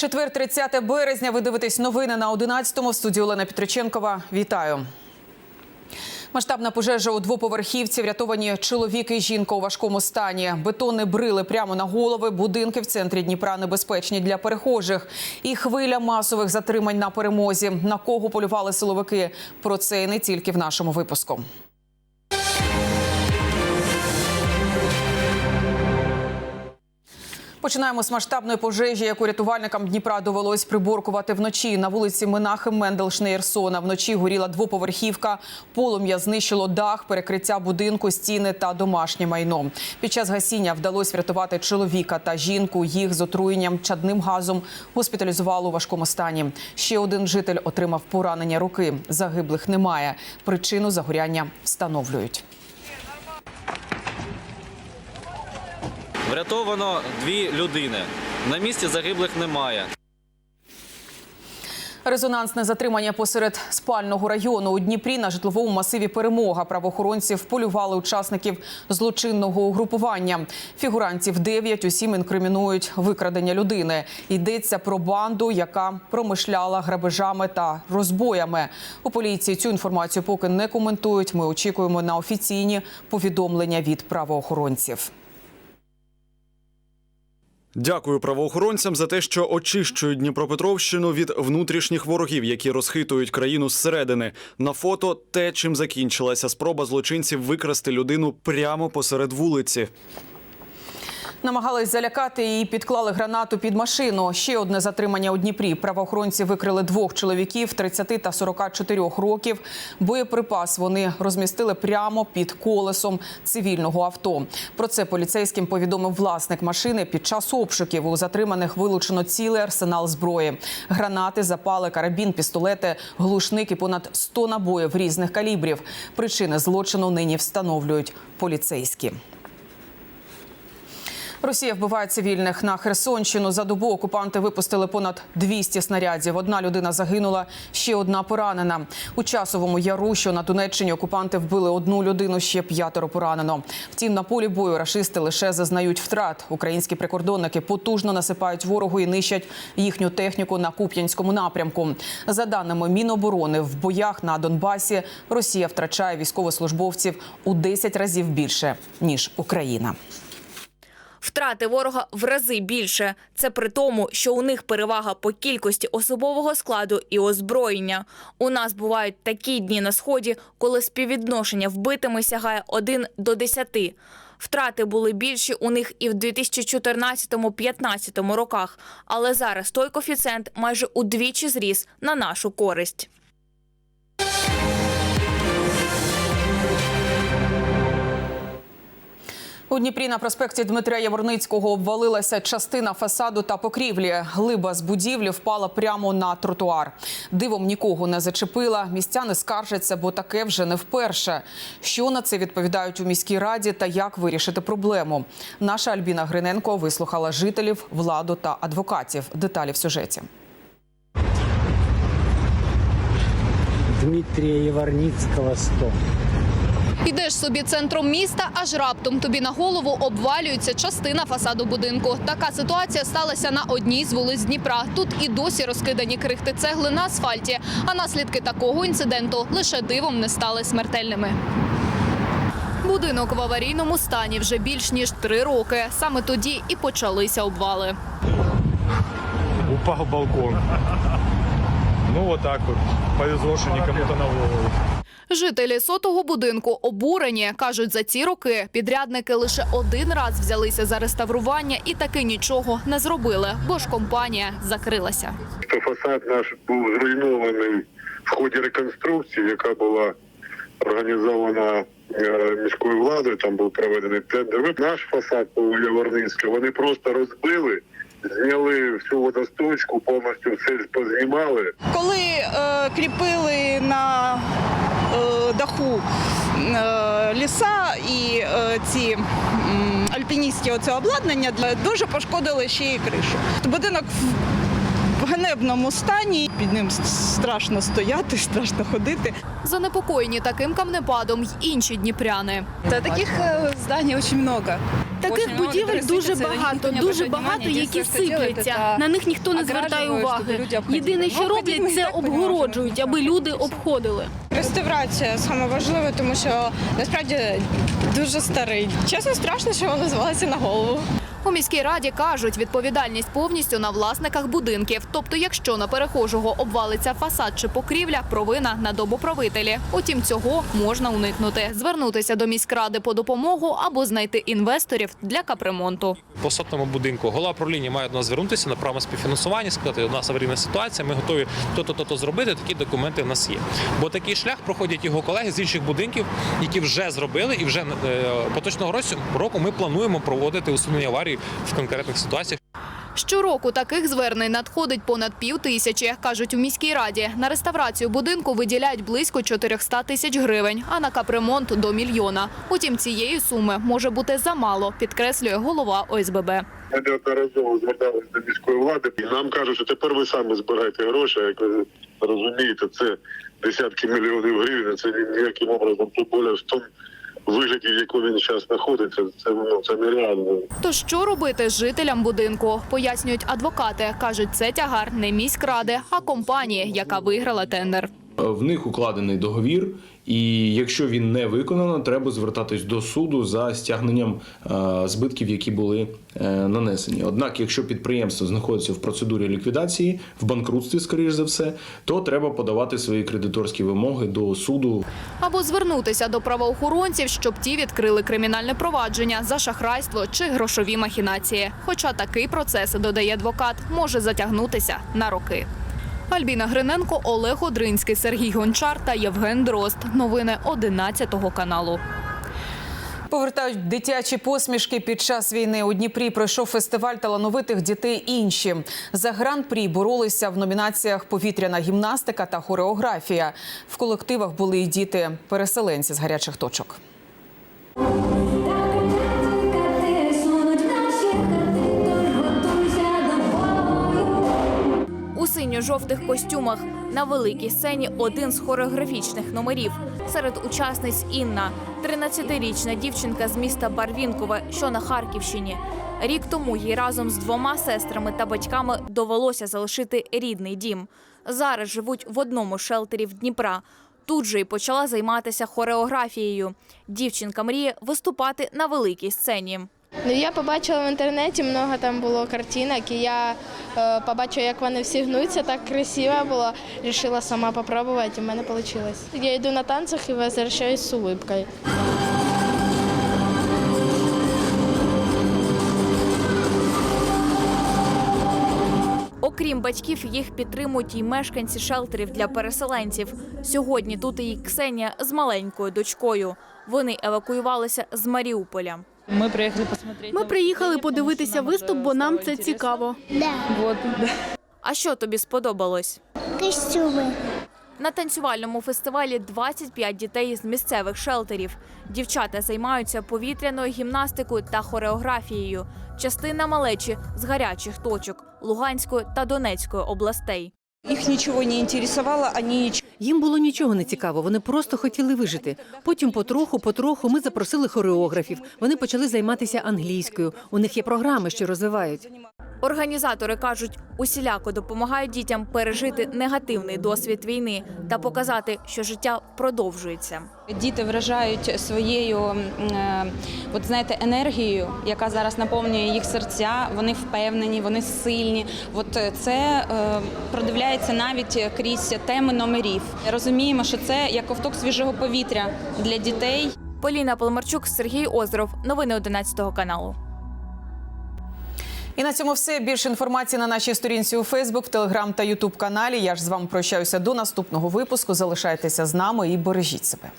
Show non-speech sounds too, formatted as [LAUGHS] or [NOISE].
Четвер, 30 березня. Ви дивитесь новини на 11-му. В студії Олена Петриченкова. Вітаю. Масштабна пожежа у двоповерхівці. Врятовані чоловік і жінка у важкому стані. Бетони брили прямо на голови. Будинки в центрі Дніпра небезпечні для перехожих. І хвиля масових затримань на перемозі. На кого полювали силовики? Про це і не тільки в нашому випуску. Починаємо з масштабної пожежі, яку рятувальникам Дніпра довелось приборкувати вночі. На вулиці Минахи Мендель Шнеєрсона. Вночі горіла двоповерхівка. Полум'я знищило дах, перекриття будинку, стіни та домашнє майно. Під час гасіння вдалося врятувати чоловіка та жінку. Їх з отруєнням чадним газом госпіталізували у важкому стані. Ще один житель отримав поранення руки. Загиблих немає. Причину загоряння встановлюють. Врятовано дві людини. На місці загиблих немає. Резонансне затримання посеред спального району у Дніпрі на житловому масиві перемога правоохоронців полювали учасників злочинного угрупування. Фігурантів 9, усім інкримінують викрадення людини. Йдеться про банду, яка промишляла грабежами та розбоями. У поліції цю інформацію поки не коментують. Ми очікуємо на офіційні повідомлення від правоохоронців. Дякую правоохоронцям за те, що очищують Дніпропетровщину від внутрішніх ворогів, які розхитують країну зсередини. На фото те, чим закінчилася спроба злочинців викрасти людину прямо посеред вулиці. Намагались залякати і підклали гранату під машину. Ще одне затримання у Дніпрі. Правоохоронці викрили двох чоловіків 30 та 44 років. Боєприпас вони розмістили прямо під колесом цивільного авто. Про це поліцейським повідомив власник машини. Під час обшуків у затриманих вилучено цілий арсенал зброї: гранати, запали, карабін, пістолети, глушник і понад 100 набоїв різних калібрів. Причини злочину нині встановлюють поліцейські. Росія вбиває цивільних на Херсонщину. За добу окупанти випустили понад 200 снарядів. Одна людина загинула, ще одна поранена. У часовому яру, що на Донеччині, окупанти вбили одну людину, ще п'ятеро поранено. Втім, на полі бою рашисти лише зазнають втрат. Українські прикордонники потужно насипають ворогу і нищать їхню техніку на Куп'янському напрямку. За даними Міноборони, в боях на Донбасі Росія втрачає військовослужбовців у 10 разів більше ніж Україна. Втрати ворога в рази більше. Це при тому, що у них перевага по кількості особового складу і озброєння. У нас бувають такі дні на сході, коли співвідношення вбитими сягає 1 до 10. Втрати були більші у них і в 2014-15 роках, але зараз той коефіцієнт майже удвічі зріс на нашу користь. У Дніпрі на проспекті Дмитря Яворницького обвалилася частина фасаду та покрівлі. Глиба з будівлі впала прямо на тротуар. Дивом нікого не зачепила. Містяни скаржаться, бо таке вже не вперше. Що на це відповідають у міській раді та як вирішити проблему? Наша Альбіна Гриненко вислухала жителів, владу та адвокатів. Деталі в сюжеті. Дмитрия Єварніцького 100. Йдеш собі центром міста, аж раптом тобі на голову обвалюється частина фасаду будинку. Така ситуація сталася на одній з вулиць Дніпра. Тут і досі розкидані крихти цегли на асфальті. А наслідки такого інциденту лише дивом не стали смертельними. Будинок в аварійному стані вже більш ніж три роки. Саме тоді і почалися обвали. упал балкон. Ну вот так вот. Повезло, что не кому-то на голову. Жителі сотого будинку обурені кажуть, за ці роки підрядники лише один раз взялися за реставрування і таки нічого не зробили, бо ж компанія закрилася. фасад наш був зруйнований в ході реконструкції, яка була організована е, міською владою. Там був проведений тендер. Наш фасад по Яворницька вони просто розбили, зняли всю водосточку, повністю все познімали. Коли е, кріпили на даху е, ліса і е, ці м, альпіністські оце обладнання, для- дуже пошкодили ще й кришу. Будинок в- ганебному стані. Під ним страшно стояти, [LAUGHS] страшно ходити. Занепокоєні таким камнепадом й інші дніпряни. Та таких здань дуже багато. Таких будівель дуже багато, дуже багато, які сипляться. На них ніхто не звертає уваги. Єдине, що роблять, це обгороджують, аби люди обходили. Реставрація саме важливе, тому що насправді дуже старий. Чесно, страшно, що воно звалося на голову. У міській раді кажуть, відповідальність повністю на власниках будинків. Тобто, якщо на перехожого обвалиться фасад чи покрівля, провина на добоправителі. Утім, цього можна уникнути, звернутися до міськради по допомогу або знайти інвесторів для капремонту. по сотному будинку голова правління має до нас звернутися на право співфінансування, сказати, у нас аварійна ситуація, ми готові то-то, то-то зробити. Такі документи в нас є. Бо такий шлях проходять його колеги з інших будинків, які вже зробили, і вже е, поточного року- ми плануємо проводити усунення аварій в конкретних ситуаціях. Щороку таких звернень надходить понад пів тисячі, кажуть у міській раді. На реставрацію будинку виділяють близько 400 тисяч гривень, а на капремонт – до мільйона. Утім, цієї суми може бути замало, підкреслює голова ОСББ. Ми неодноразово зверталися до міської влади, і нам кажуть, що тепер ви самі збираєте гроші. Як ви розумієте, це десятки мільйонів гривень. Це ніяким образом тим більше в тому вигляді, в якому він зараз знаходиться. Це ну це нереально. То що робити жителям будинку? Пояснюють адвокати. Кажуть, це тягар не міськради, а компанії, яка виграла тендер. В них укладений договір, і якщо він не виконано, треба звертатись до суду за стягненням е, збитків, які були е, нанесені. Однак, якщо підприємство знаходиться в процедурі ліквідації, в банкрутстві, скоріш за все, то треба подавати свої кредиторські вимоги до суду. Або звернутися до правоохоронців, щоб ті відкрили кримінальне провадження за шахрайство чи грошові махінації. Хоча такий процес, додає адвокат, може затягнутися на роки. Альбіна Гриненко, Олег Одринський, Сергій Гончар та Євген Дрозд. Новини 11 каналу. Повертають дитячі посмішки під час війни. У Дніпрі пройшов фестиваль талановитих дітей. Інші за гран-прі боролися в номінаціях повітряна гімнастика та хореографія. В колективах були й діти-переселенці з гарячих точок. Синьо-жовтих костюмах на великій сцені один з хореографічних номерів. Серед учасниць Інна, 13-річна дівчинка з міста Барвінкове, що на Харківщині. Рік тому їй разом з двома сестрами та батьками довелося залишити рідний дім. Зараз живуть в одному з шелтерів Дніпра. Тут же й почала займатися хореографією. Дівчинка мріє виступати на великій сцені. Ну, я побачила в інтернеті, много там було картинок, і я е, побачила, як вони всі гнуться, так красиво було. Рішила сама попробувати, і в мене вийшло. Я йду на танцях і возвращаюсь з улыбкою. Окрім батьків, їх підтримують і мешканці шелтерів для переселенців. Сьогодні тут і Ксенія з маленькою дочкою. Вони евакуювалися з Маріуполя. Ми приїхали посмотрети. Ми приїхали подивитися виступ, бо нам це цікаво. А що тобі сподобалось? Костюми. На танцювальному фестивалі 25 дітей з місцевих шелтерів. Дівчата займаються повітряною гімнастикою та хореографією. Частина малечі з гарячих точок Луганської та Донецької областей. Їх нічого не інтересувало, ані нічого Їм було нічого не цікаво, вони просто хотіли вижити. Потім потроху, потроху ми запросили хореографів. Вони почали займатися англійською. У них є програми, що розвивають. Організатори кажуть, усіляко допомагають дітям пережити негативний досвід війни та показати, що життя продовжується. Діти вражають своєю е, от знаєте, енергією, яка зараз наповнює їх серця. Вони впевнені, вони сильні. От це е, продивляється навіть крізь теми номерів. Розуміємо, що це як ковток свіжого повітря для дітей. Поліна Полмарчук, Сергій Озеров. Новини 11 каналу. І на цьому все. Більше інформації на нашій сторінці у Фейсбук, Телеграм та Ютуб каналі. Я ж з вами прощаюся до наступного випуску. Залишайтеся з нами і бережіть себе.